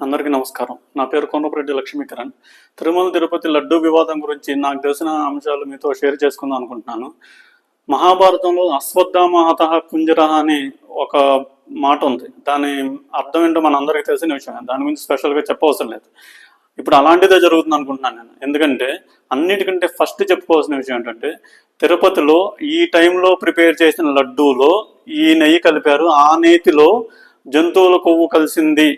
అందరికీ నమస్కారం. నా పేరు కొనపరెడ్డి లక్ష్మీకరణ్. తిరుమల తిరుపతి లడ్డూ వివాదం గురించి నాకు తెలిసిన అంశాలు మీతో షేర్ చేసుకుందాం అనుకుంటున్నాను. మహాభారతంలో అశ్వత్థామ హత కుంజర అని ఒక మాట ఉంది. దాని అర్థం ఏంటో మన అందరికీ తెలిసిన విషయం దాని గురించి స్పెషల్గా చెప్పవసరం లేదు. ఇప్పుడు అలాంటిదే జరుగుతుంది అనుకుంటున్నాను నేను. ఎందుకంటే అన్నిటికంటే ఫస్ట్ చెప్పుకోవాల్సిన విషయం ఏంటంటే తిరుపతిలో ఈ టైంలో ప్రిపేర్ చేసిన లడ్డూలో ఈ నెయ్యి కలిపారు. ఆ నేతిలో జంతువుల కొవ్వు కలిసింది.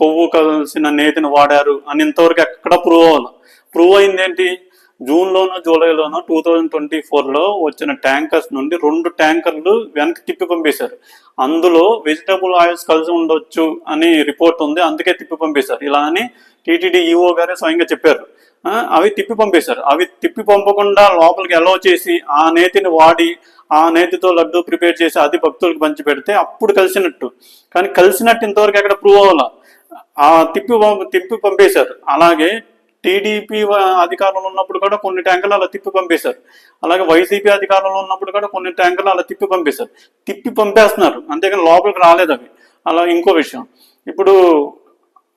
కొవ్వు కలిసిన నేతిని వాడారు అని ఇంతవరకు ఎక్కడ ప్రూవ్ అవ్వాలి ప్రూవ్ అయింది ఏంటి? జూన్లోనో జూలైలోనో టూ థౌజండ్ ట్వంటీ ఫోర్లో వచ్చిన ట్యాంకర్స్ నుండి రెండు ట్యాంకర్లు వెనక్కి తిప్పి పంపేశారు. అందులో వెజిటబుల్ ఆయిల్స్ కలిసి ఉండొచ్చు అని రిపోర్ట్ ఉంది అందుకే తిప్పి పంపేశారు. ఇలా అని టీటీడీ ఈఓ గారే స్వయంగా చెప్పారు. అవి తిప్పి పంపేశారు. అవి తిప్పి పంపకుండా లోపలికి అలౌ చేసి ఆ నేతిని వాడి ఆ నేతితో లడ్డు ప్రిపేర్ చేసి అది భక్తులకు పంచి పెడితే అప్పుడు కలిసినట్టు. కానీ కలిసినట్టు ఇంతవరకు ఎక్కడ ప్రూవ్ అవ్వాల. ఆ తిప్పి తిప్పి పంపేశారు. అలాగే టీడీపీ అధికారంలో ఉన్నప్పుడు కూడా కొన్ని ట్యాంకులు అలా తిప్పి పంపేశారు. అలాగే వైసీపీ అధికారంలో ఉన్నప్పుడు కూడా కొన్ని ట్యాంకులు అలా తిప్పి పంపేశారు. తిప్పి పంపేస్తున్నారు. అంతేకాని లోపలికి రాలేదు అవి. అలా ఇంకో విషయం. ఇప్పుడు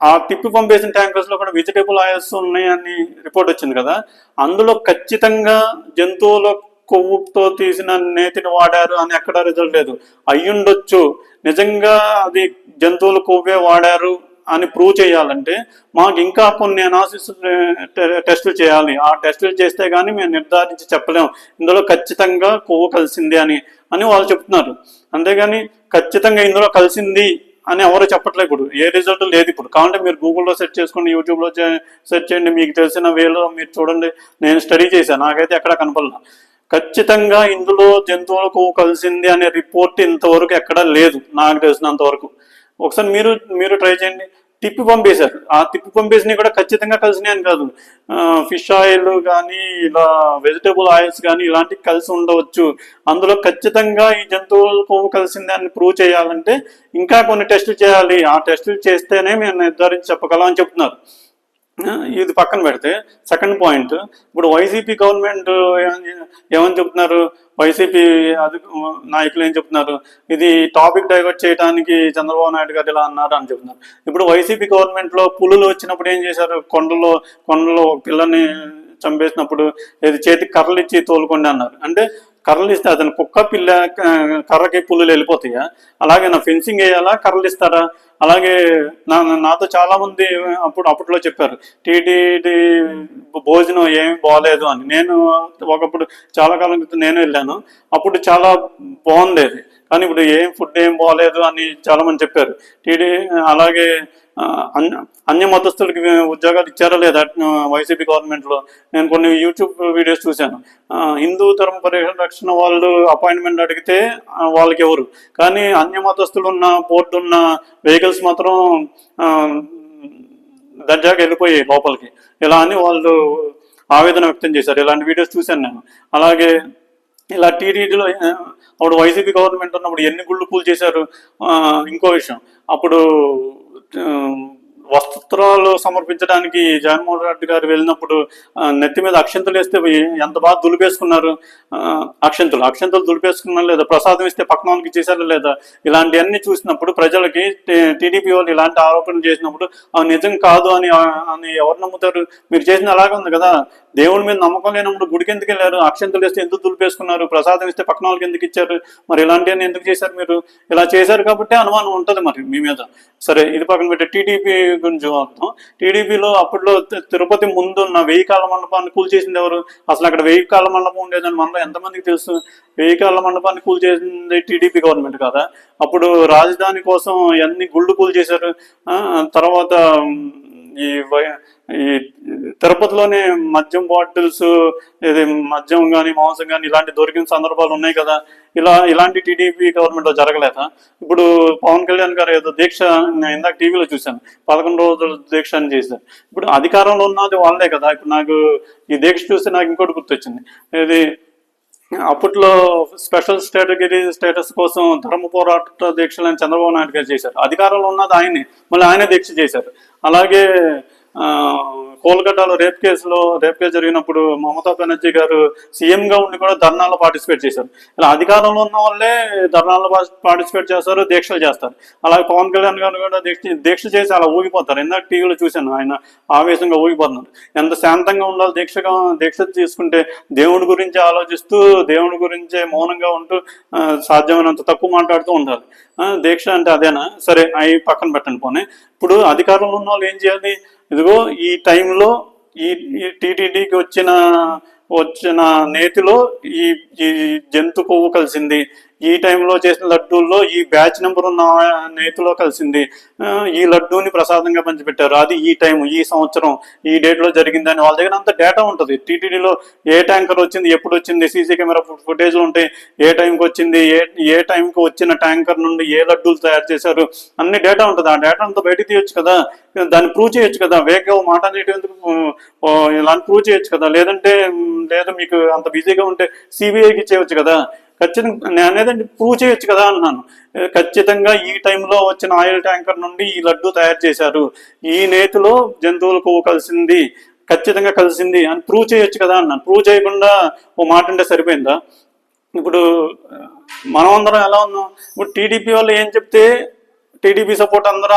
ఆ తిప్పి పంపేసిన ట్యాంకర్స్లో కూడా వెజిటేబుల్ ఆయిల్స్ ఉన్నాయని రిపోర్ట్ వచ్చింది కదా. అందులో ఖచ్చితంగా జంతువుల కొవ్వుతో తీసిన నేతిని వాడారు అని ఎక్కడ రిజల్ట్ లేదు. అయ్యుండొచ్చు. నిజంగా అది జంతువుల కొవ్వే వాడారు అని ప్రూవ్ చేయాలంటే మాకు ఇంకా కొన్ని అనాలిసిస్ టెస్టులు చేయాలి. ఆ టెస్టులు చేస్తే కానీ మేము నిర్ధారించి చెప్పలేము ఇందులో ఖచ్చితంగా కొవ్వు కలిసింది అని అని వాళ్ళు చెప్తున్నారు. అంతేగాని ఖచ్చితంగా ఇందులో కలిసింది అని ఎవరు చెప్పట్లేదు ఇప్పుడు ఏ రిజల్ట్ లేదు ఇప్పుడు. కావాలంటే మీరు గూగుల్లో సెర్చ్ చేసుకోండి యూట్యూబ్లో సెర్చ్ చేయండి. మీకు తెలిసిన వేలో మీరు చూడండి. నేను స్టడీ చేశాను. నాకైతే ఎక్కడ కనపడలేదు ఖచ్చితంగా ఇందులో జంతువులకు కలిసింది అనే రిపోర్ట్ ఇంతవరకు ఎక్కడా లేదు నాకు తెలిసినంత వరకు. ఒకసారి మీరు మీరు ట్రై చేయండి. తిప్పి పంపేశారు. ఆ తిప్పి పంపేసినవి కూడా ఖచ్చితంగా కలిసినాయని కాదు. ఫిష్ ఆయిల్ కానీ ఇలా వెజిటేబుల్ ఆయిల్స్ కానీ ఇలాంటివి కలిసి ఉండవచ్చు. అందులో ఖచ్చితంగా ఈ జంతువుల కొవ్వు కలిసింది అని ప్రూవ్ చేయాలంటే ఇంకా కొన్ని టెస్టులు చేయాలి. ఆ టెస్టులు చేస్తేనే మేము నిర్ధారించి చెప్పగలం అని చెప్తున్నారు. ఇది పక్కన పెడితే సెకండ్ పాయింట్ ఇప్పుడు వైసీపీ గవర్నమెంట్ ఏమని చెప్తున్నారు? వైసీపీ అది నాయకులు ఏం చెప్తున్నారు? ఇది టాపిక్ డైవర్ట్ చేయడానికి చంద్రబాబు నాయుడు గారు ఇలా అన్నారు అని చెప్తున్నారు. ఇప్పుడు వైసీపీ గవర్నమెంట్లో పులులు వచ్చినప్పుడు ఏం చేశారు? కొండలో కొండలో పిల్లని చంపేసినప్పుడు ఇది చేతికి కర్రలు ఇచ్చి తోలుకోండి అన్నారు. అంటే కర్రలు ఇస్తే అతను కుక్క పిల్ల కర్రకి పుల్లులు వెళ్ళిపోతాయా? అలాగే నా ఫెన్సింగ్ వేయాలా? కర్రలు ఇస్తారా అలాగే నా నాతో చాలామంది అప్పుడు అప్పట్లో చెప్పారు టీటీడీ భోజనం ఏమి బాగలేదు అని. నేను ఒకప్పుడు చాలా కాలం క్రితం నేను వెళ్ళాను. అప్పుడు చాలా బాగుండేది. కానీ ఇప్పుడు ఏం ఫుడ్ ఏం బాగలేదు అని చాలా మంది చెప్పారు. టీడీ అలాగే అన్య అన్య మతస్థులకి ఉద్యోగాలు ఇచ్చారా లేదా? వైసీపీ గవర్నమెంట్లో. నేను కొన్ని యూట్యూబ్ వీడియోస్ చూశాను. హిందూ ధర్మ పరిరక్షణ వాళ్ళు అపాయింట్మెంట్ అడిగితే వాళ్ళకి ఎవరు? కానీ అన్య మతస్థులు ఉన్న బోర్డు ఉన్న వెహికల్స్ మాత్రం దర్జాగా వెళ్ళిపోయాయి లోపలికి. ఇలా అని వాళ్ళు ఆవేదన వ్యక్తం చేశారు. ఇలాంటి వీడియోస్ చూశాను నేను. అలాగే ఇలా టీడీడీలో అప్పుడు వైసీపీ గవర్నమెంట్ ఉన్నప్పుడు ఎన్ని గుళ్ళు పూలు చేశారు? ఇంకో విషయం. అప్పుడు వస్త్రాలు సమర్పించడానికి జగన్మోహన్ రెడ్డి గారు వెళ్ళినప్పుడు నెత్తి మీద అక్షంతలు వేస్తే ఎంత బాగా దులిపేసుకున్నారు? అక్షంతులు అక్షంతలు. అక్షంతలు దులిపేసుకున్నారు లేదా ప్రసాదం ఇస్తే పక్కన వాళ్ళకి చేశారా లేదా? ఇలాంటివన్నీ చూసినప్పుడు ప్రజలకి టీడీపీ వాళ్ళు ఇలాంటి ఆరోపణలు చేసినప్పుడు అవి నిజం కాదు అని అని ఎవరు నమ్ముతారు? మీరు చేసిన అలాగే ఉంది కదా. దేవుడి మీద నమ్మకం లేనప్పుడు గుడికి ఎందుకు వెళ్ళారు? అక్షంతలు వేస్తే ఎందుకు దులిపేసుకున్నారు? ప్రసాదం ఇస్తే పక్కన వాళ్ళకి ఎందుకు ఇచ్చారు? మరి ఇలాంటివన్నీ ఎందుకు చేశారు మీరు? ఇలా చేశారు కాబట్టి అనుమానం ఉంటుంది మరి మీ మీద. సరే ఇది పక్కన పెట్టి టీడీపీ గురించి చూద్దాం. టీడీపీలో అప్పట్లో తి- తిరుపతి ముందు ఉన్న వెయ్యి కాల మండపాన్ని కూల్చేసింది ఎవరు? అసలు అక్కడ వెయ్యి కాల మండపం ఉండేదని మనలో ఎంతమందికి తెలుసు? వెయ్యి కాల మండపాన్ని కూల్చేసింది టీడీపీ గవర్నమెంట్ కదా? అప్పుడు రాజధాని కోసం ఎన్ని గుళ్ళు కూల్ చేశారు? తర్వాత ఈ వై- ఈ తిరుపతిలోనే మద్యం బాటిల్స్ ఇది మద్యం కానీ మాంసం కానీ ఇలాంటి దొరికిన సందర్భాలు ఉన్నాయి కదా. ఇలా ఇలాంటి టీడీపీ గవర్నమెంట్లో జరగలేదా? ఇప్పుడు పవన్ కళ్యాణ్ గారు ఏదో దీక్ష నేను ఇందాక టీవీలో చూశాను పదకొండు రోజులు దీక్ష అని చేశారు. ఇప్పుడు అధికారంలో ఉన్నది వాళ్ళే కదా. ఇప్పుడు నాకు ఈ దీక్ష చూస్తే నాకు ఇంకోటి గుర్తొచ్చింది. ఇది అప్పట్లో స్పెషల్ స్టేటగిరీ స్టేటస్ కోసం ధర్మ పోరాట దీక్షలను చంద్రబాబు నాయుడు గారు చేశారు. అధికారంలో ఉన్నది ఆయనే. మళ్ళీ ఆయనే దీక్ష చేశారు. అలాగే కోల్కతాలో రేప్ కేసులో రేప్ కేసు జరిగినప్పుడు మమతా బెనర్జీ గారు సీఎం గా ఉండి కూడా ధర్నాల్లో పార్టిసిపేట్ చేశారు. ఇలా అధికారంలో ఉన్న వాళ్ళే ధర్నాల్లో పార్టిసిపేట్ చేస్తారు దీక్షలు చేస్తారు. అలాగే పవన్ కళ్యాణ్ గారు కూడా దీక్ష దీక్ష చేసి అలా ఊగిపోతారు. ఇందాక టీవీలో చూశాను ఆయన ఆవేశంగా ఊగిపోతున్నారు. ఎంత శాంతంగా ఉండాలి దీక్షగా దీక్ష తీసుకుంటే దేవుడి గురించి ఆలోచిస్తూ దేవుడి గురించే మౌనంగా ఉంటూ సాధ్యమైనంత తక్కువ మాట్లాడుతూ ఉండాలి. దీక్ష అంటే అదేనా? సరే అవి పక్కన పెట్టండి పోనీ. ఇప్పుడు అధికారంలో ఉన్న వాళ్ళు ఏం చేయాలి? ఇదిగో ఈ టైంలో ఈ టీటీడీకి వచ్చిన వచ్చిన నేతిలో ఈ ఈ జంతు కొవ్వు కలిసింది. ఈ టైంలో చేసిన లడ్డూల్లో ఈ బ్యాచ్ నెంబర్ ఉన్న నేతిలో కలిసింది. ఈ లడ్డూని ప్రసాదంగా పంచిపెట్టారు. అది ఈ టైం ఈ సంవత్సరం ఈ డేట్లో జరిగిందని వాళ్ళ దగ్గర అంత డేటా ఉంటుంది. టీటీడీలో ఏ ట్యాంకర్ వచ్చింది ఎప్పుడు వచ్చింది సీసీ కెమెరా ఫుటేజ్ ఉంటాయి ఏ టైంకి వచ్చింది ఏ ఏ టైంకి వచ్చిన ట్యాంకర్ నుండి ఏ లడ్డూలు తయారు చేశారు అన్ని డేటా ఉంటుంది. ఆ డేటా అంతా బయట తీయొచ్చు కదా. దాన్ని ప్రూవ్ చేయొచ్చు కదా. వేగ మాట అనేటి ఎందుకు ఓ, ప్రూవ్ చేయొచ్చు కదా. లేదంటే లేదు మీకు అంత బిజీగా ఉంటే సిబిఐకి చేయవచ్చు కదా. ఖచ్చితంగా నేను అనేదండి ప్రూవ్ చేయొచ్చు కదా అన్నాను. ఖచ్చితంగా ఈ టైంలో వచ్చిన ఆయిల్ ట్యాంకర్ నుండి ఈ లడ్డు తయారు చేశారు. ఈ నేతిలో జంతువులకు కలిసింది ఖచ్చితంగా కలిసింది అని ప్రూవ్ చేయొచ్చు కదా అన్నాను. ప్రూవ్ చేయకుండా ఓ మాట అంటే సరిపోయిందా? ఇప్పుడు మనం అందరం ఎలా ఉన్నాం? ఇప్పుడు టీడీపీ వాళ్ళు ఏం చెప్తే టీడీపీ సపోర్ట్ అందరూ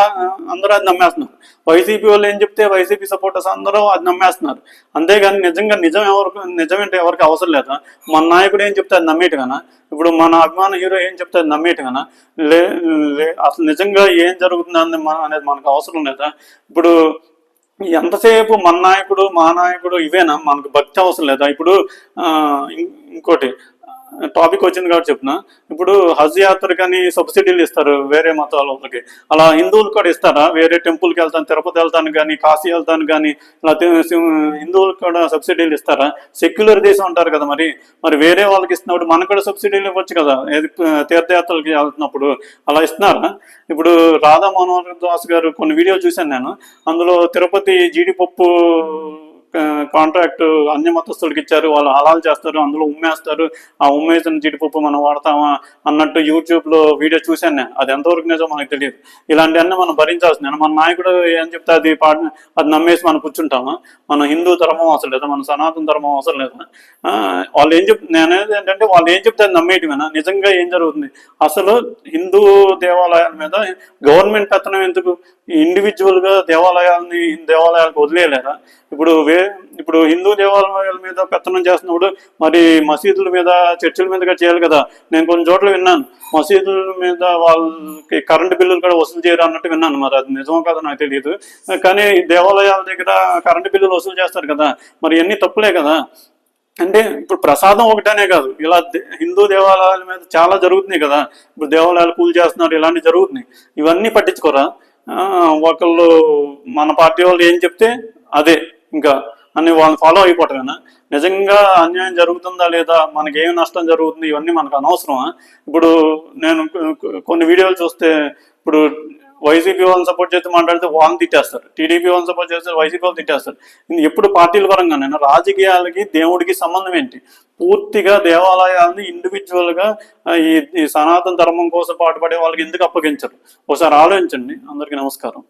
అందరూ అది నమ్మేస్తున్నారు. వైసీపీ వాళ్ళు ఏం చెప్తే వైసీపీ సపోర్టర్స్ అందరూ అది నమ్మేస్తున్నారు. అంతేగాని నిజంగా నిజం ఎవరికి నిజమేంటే ఎవరికి అవసరం లేదా? మన నాయకుడు ఏం చెప్తే అది నమ్మేట్టుగానా ఇప్పుడు మన అభిమాన హీరో ఏం చెప్తే అది నమ్మేట్టుగానా లే అసలు నిజంగా ఏం జరుగుతుందని మన అనేది మనకు అవసరం లేదా? ఇప్పుడు ఎంతసేపు మన నాయకుడు మా నాయకుడు ఇవేనా? మనకు భక్తి అవసరం లేదా? ఇప్పుడు ఇంకోటి టాపిక్ వచ్చింది కాబట్టి చెప్పిన. ఇప్పుడు హజ్ యాత్రకని సబ్సిడీలు ఇస్తారు వేరే మతాల వాళ్ళకి. అలా హిందువులు కూడా ఇస్తారా? వేరే టెంపుల్కి వెళ్తాను తిరుపతి వెళ్తాను కానీ కాశీ వెళ్తాను కానీ ఇలా హిందువులకు కూడా సబ్సిడీలు ఇస్తారా? సెక్యులర్ దేశం అంటారు కదా మరి. మరి వేరే వాళ్ళకి ఇస్తున్నప్పుడు మనకు కూడా సబ్సిడీలు ఇవ్వచ్చు కదా. ఏది తీర్థయాత్రలకి వెళ్తున్నప్పుడు అలా ఇస్తున్నారా? ఇప్పుడు రాధా మనోహర్ దాస్ గారు కొన్ని వీడియో చూశాను నేను. అందులో తిరుపతి జీడిపప్పు కాంట్రాక్ట్ అన్ని మతస్థులకి ఇచ్చారు వాళ్ళు హలాల్ చేస్తారు అందులో ఉమ్మేస్తారు. ఆ ఉమ్మేసిన జీడిపప్పు మనం వాడతామా అన్నట్టు యూట్యూబ్లో వీడియో చూశాను నేను. అది ఎంతవరకు నిజం మనకు తెలియదు. ఇలాంటివన్నీ మనం భరించాల్సిందే. మన నాయకుడు ఏం చెప్తే అది పాట అది నమ్మేసి మనం కూర్చుంటామా? మన హిందూ ధర్మం అవసరం లేదా? మన సనాతన ధర్మం అవసరం లేదా? వాళ్ళు ఏం చెప్ నేను అనేది ఏంటంటే వాళ్ళు ఏం చెప్తే అది నమ్మేయటమేనా? నిజంగా ఏం జరుగుతుంది? అసలు హిందూ దేవాలయాల మీద గవర్నమెంట్ పెత్తనం ఎందుకు? ఇండివిజువల్గా దేవాలయాలని దేవాలయాలకు వదిలేయలేరా ఇప్పుడు వే ఇప్పుడు హిందూ దేవాలయాల మీద పెత్తనం చేస్తున్నప్పుడు మరి మసీదుల మీద చర్చిల మీదగా చేయాలి కదా. నేను కొన్ని చోట్ల విన్నాను. మసీదుల మీద వాళ్ళకి కరెంటు బిల్లులు కూడా వసూలు చేయరు అన్నట్టు విన్నాను. మరి అది నిజమో కాదో నాకు తెలియదు. కానీ దేవాలయాల దగ్గర కరెంటు బిల్లులు వసూలు చేస్తారు కదా. మరి ఇవన్నీ తప్పులే కదా. అంటే ఇప్పుడు ప్రసాదం ఒకటనే కాదు. ఇలా దే- హిందూ దేవాలయాల మీద చాలా జరుగుతున్నాయి కదా. ఇప్పుడు దేవాలయాలు పూజ చేస్తున్నారు ఇలాంటివి జరుగుతున్నాయి. ఇవన్నీ పట్టించుకోరా? ఒకళ్ళు మన పార్టీ వాళ్ళు ఏం చెప్తే అదే. ఇంకా అని వాళ్ళని ఫాలో అయిపోవటమేనా? నిజంగా అన్యాయం జరుగుతుందా లేదా? మనకేం నష్టం జరుగుతుంది? ఇవన్నీ మనకు అనవసరమా? ఇప్పుడు నేను కొన్ని వీడియోలు చూస్తే ఇప్పుడు వైసీపీ వాళ్ళని సపోర్ట్ చేస్తే మాట్లాడితే వాళ్ళని తిట్టేస్తారు. టీడీపీ వాళ్ళని సపోర్ట్ చేస్తే వైసీపీ వాళ్ళు తిట్టేస్తారు. ఇది ఎప్పుడు పార్టీల పరంగానైనా రాజకీయాలకి దేవుడికి సంబంధం ఏంటి? పూర్తిగా దేవాలయాలను ఇండివిజువల్గా ఈ ఈ సనాతన ధర్మం కోసం పాటుపడే వాళ్ళకి ఎందుకు అప్పగించరు? ఒకసారి ఆలోచించండి. అందరికీ నమస్కారం.